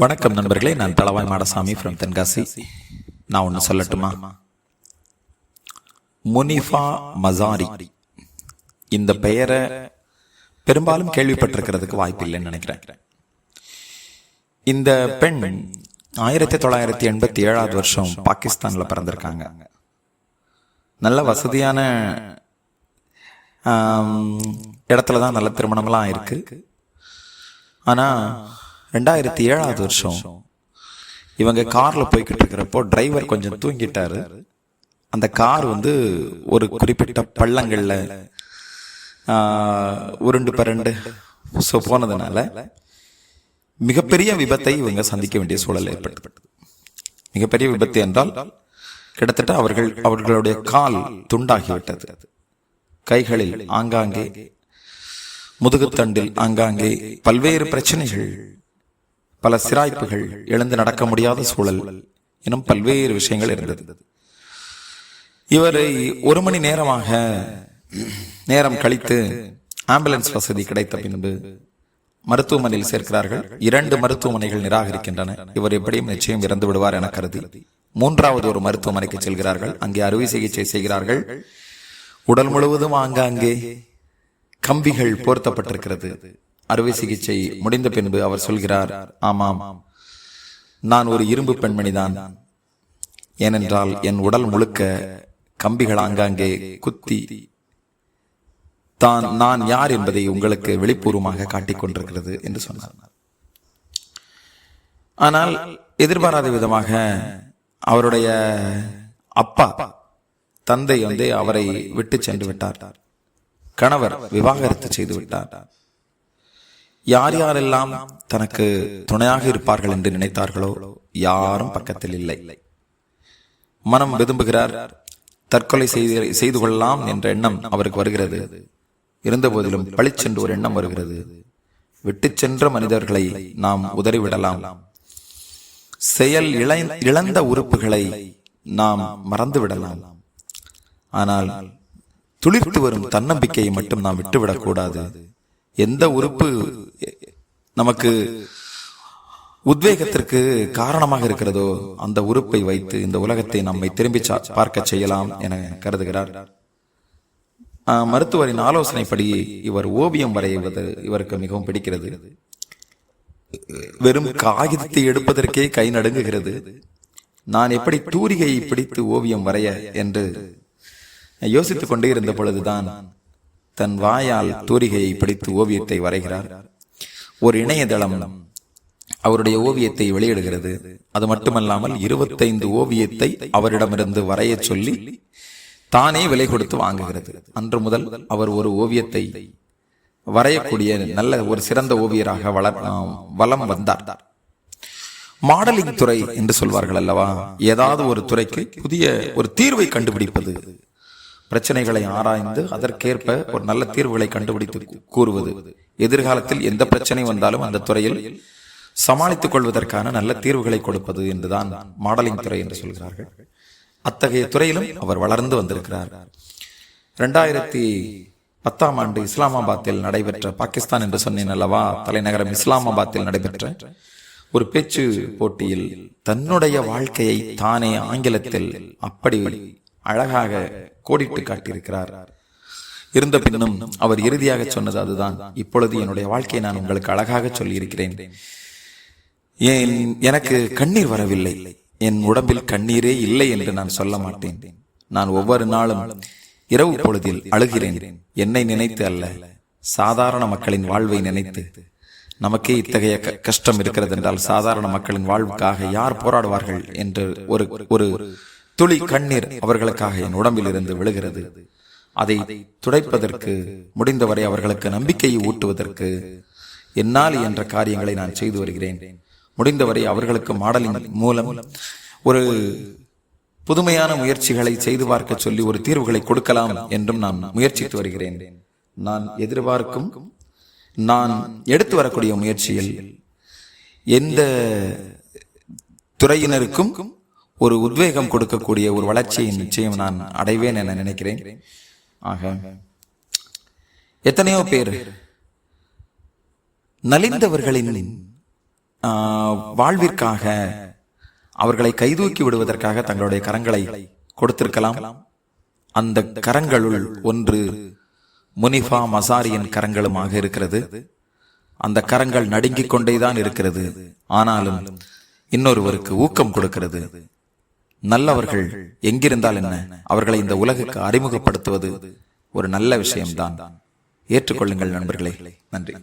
வணக்கம் நண்பர்களே நான் தளவாய் மாடசாமி ஃப்ரம் தென்காசி. நான் ஒன்று சொல்லட்டுமா? முனிஃபா மசாரி. இந்த பெயரை பெரும்பாலும் கேள்விப்பட்டிருக்கிறதுக்கு வாய்ப்பு இல்லைன்னு நினைக்கிறேன். இந்த பெண் ஆயிரத்தி தொள்ளாயிரத்தி எண்பத்தி ஏழாவது வருஷம் பாகிஸ்தான்ல பிறந்திருக்காங்க. நல்ல வசதியான இடத்துல தான் நல்ல திருமணம்லாம் இருக்கு. ஆனா ரெண்டாயிரத்தி ஏழாவது வருஷம். இவங்க காரில் போய்கிட்டு இருக்கிறப்போ டிரைவர் கொஞ்சம் தூங்கிட்டாரு. அந்த கார் வந்து ஒரு குறிப்பிட்ட பள்ளங்களில் உருண்டு பரண்டு. ஸோ போனதுனால மிகப்பெரிய விபத்தை இவங்க சந்திக்க வேண்டிய சூழல் ஏற்பட்டது. மிகப்பெரிய விபத்து என்றால் கிட்டத்தட்ட அவர்கள் அவர்களுடைய கால் துண்டாகிவிட்டது. கைகளில் ஆங்காங்கே முதுகுத்தண்டில் ஆங்காங்கே பல்வேறு பிரச்சனைகள் பல சிராய்ப்புகள் எழுந்து நடக்க முடியாத சூழல் எனும் பல்வேறு விஷயங்கள் இருந்தது. இவரை ஒரு மணி நேரமாக நேரம் கழித்து ஆம்புலன்ஸ் வசதி கிடைத்த பின்பு மருத்துவமனையில் சேர்க்கிறார்கள். இரண்டு மருத்துவமனைகள் நிராகரிக்கின்றன. இவர் எப்படியும் நிச்சயம் இறந்து விடுவார் என கருதி மூன்றாவது ஒரு மருத்துவமனைக்கு செல்கிறார்கள். அங்கே அறுவை சிகிச்சை செய்கிறார்கள். உடல் முழுவதும் ஆங்காங்கே கம்பிகள் போர்த்தப்பட்டிருக்கிறது. அறுவை சிகிச்சை முடிந்த பின்பு அவர் சொல்கிறார் ஆமாம் நான் ஒரு இரும்பு பெண்மணிதான். ஏனென்றால் என் உடல் முழுக்க கம்பிகள் ஆங்காங்கே குத்தி தான் நான் யார் என்பதை உங்களுக்கு வெளிப்பூர்வமாக காட்டிக்கொண்டிருக்கிறது என்று சொன்னார். ஆனால் எதிர்பாராத விதமாக அவருடைய அப்பா தந்தை வந்து அவரை விட்டு சென்று விட்டார். கணவர் விவாகரத்து செய்து விட்டார். யார் யாரெல்லாம் தனக்கு துணையாக இருப்பார்கள் என்று நினைத்தார்களோ யாரும் பக்கத்தில் இல்லை. மனம் விரும்புகிறார் தற்கொலை செய்து செய்து கொள்ளலாம் என்ற எண்ணம் அவருக்கு வருகிறது. இருந்தபோதிலும் பளிச்சென்று ஒரு எண்ணம் வருகிறது. விட்டு சென்ற மனிதர்களை நாம் உதறிவிடலாம். செயல் இழந்த உறுப்புகளை நாம் மறந்து விடலாம் ஆனால் துளிர்த்து வரும் தன்னம்பிக்கையை மட்டும் நாம் விட்டுவிடக்கூடாது. எந்த உறுப்பு நமக்கு உத்வேகத்திற்கு காரணமாக இருக்கிறதோ அந்த உறுப்பை வைத்து இந்த உலகத்தை நம்மை திரும்பி சா- பார்க்க செய்யலாம் என கருதுகிறார். மருத்துவரின் ஆலோசனைப்படி இவர் ஓவியம் வரைவது இவருக்கு மிகவும் பிடிக்கிறது. வெறும் காகிதத்தை எடுப்பதற்கே கை நடுங்குகிறது. நான் எப்படி தூரிகையை பிடித்து ஓவியம் வரைய என்று யோசித்துக் கொண்டே இருந்த பொழுதுதான் தன் வாயால் தூரிகையை பிடித்து ஓவியத்தை வரைகிறார். ஒரு இணையதளம் அவருடைய ஓவியத்தை வெளியிடுகிறது. அது மட்டுமல்லாமல் இருபத்தைந்து ஓவியத்தை அவரிடமிருந்து வரையச் சொல்லி தானே விலை கொடுத்து வாங்குகிறது. அன்று முதல் அவர் ஒரு ஓவியத்தை வரையக்கூடிய நல்ல ஒரு சிறந்த ஓவியராக வளர் வலம் வந்தார். மாடலிங் துறை என்று சொல்வார்கள் அல்லவா? ஏதாவது ஒரு துறைக்கு புதிய ஒரு தீர்வை கண்டுபிடிப்பது பிரச்சனைகளை ஆராய்ந்து அதற்கேற்ப ஒரு நல்ல தீர்வுகளை கண்டுபிடித்து கூறுவது. எதிர்காலத்தில் எந்த பிரச்சனை வந்தாலும் அந்த துறையில் சமாளித்துக் கொள்வதற்கான நல்ல தீர்வுகளை கொடுப்பது என்றுதான் மாடலிங் துறை என்று சொல்கிறார்கள். அத்தகைய துறையிலும் அவர் வளர்ந்து வந்திருக்கிறார். இரண்டாயிரத்தி பத்தாம் ஆண்டு இஸ்லாமாபாத்தில் நடைபெற்ற பாகிஸ்தான் என்று சொன்னேன் அல்லவா? தலைநகரம் இஸ்லாமாபாத்தில் நடைபெற்ற ஒரு பேச்சு போட்டியில் தன்னுடைய வாழ்க்கையை தானே ஆங்கிலத்தில் அப்படி அழகாக கோடிட்டு காட்டியிருக்கிறார். இருந்த பின்னும் அவர் இறுதியாக சொன்னது அதுதான். இப்பொழுது என்னுடைய வாழ்க்கையை நான் உங்களுக்கு அழகாக சொல்லியிருக்கிறேன். ஏன் எனக்கு கண்ணீர் வரவில்லை? என் உடம்பில் கண்ணீரே இல்லை என்று நான் சொல்ல மாட்டேன். நான் ஒவ்வொரு நாளும் இரவு பொழுதில் அழுகிறேன். என்னை நினைத்து அல்ல சாதாரண மக்களின் வாழ்வை நினைத்து. நமக்கே இத்தகைய க- கஷ்டம் இருக்கிறது என்றால் சாதாரண மக்களின் வாழ்வுக்காக யார் போராடுவார்கள் என்று ஒரு ஒரு துளி கண்ணீர் அவர்களுக்காக என் உடம்பில் இருந்து விழுகிறது. அதை துடைப்பதற்கு முடிந்தவரை அவர்களுக்கு நம்பிக்கையை ஊட்டுவதற்கு என்னால் என்ற காரியங்களை நான் செய்து வருகிறேன். முடிந்தவரை அவர்களுக்கு மாடலிங் மூலம் ஒரு புதுமையான முயற்சிகளை செய்து பார்க்க சொல்லி ஒரு தீர்வுகளை கொடுக்கலாம் என்றும் நான் முயற்சித்து வருகிறேன். நான் எதிர்பார்க்கும் நான் எடுத்து வரக்கூடிய முயற்சியில் எந்த துறையினருக்கும் ஒரு உத்வேகம் கொடுக்கக்கூடிய ஒரு வளர்ச்சியை நிச்சயம் நான் அடைவேன் என நினைக்கிறேன். ஆக எத்தனையோ பேர் நலிந்தவர்களின் வாழ்விற்காக அவர்களை கைதூக்கி விடுவதற்காக தங்களுடைய கரங்களை கொடுத்திருக்கலாம். அந்த கரங்களுள் ஒன்று முனிஃபா மசாரியின் கரங்களுமாக இருக்கிறது. அந்த கரங்கள் நடுங்கிக் கொண்டேதான் இருக்கிறது. ஆனாலும் இன்னொருவருக்கு ஊக்கம் கொடுக்கிறது. நல்லவர்கள் எங்கிருந்தால் என்ன? அவர்களை இந்த உலகுக்கு அறிமுகப்படுத்துவது ஒரு நல்ல விஷயம்தான். ஏற்றுக்கொள்ளுங்கள் நண்பர்களே. நன்றி.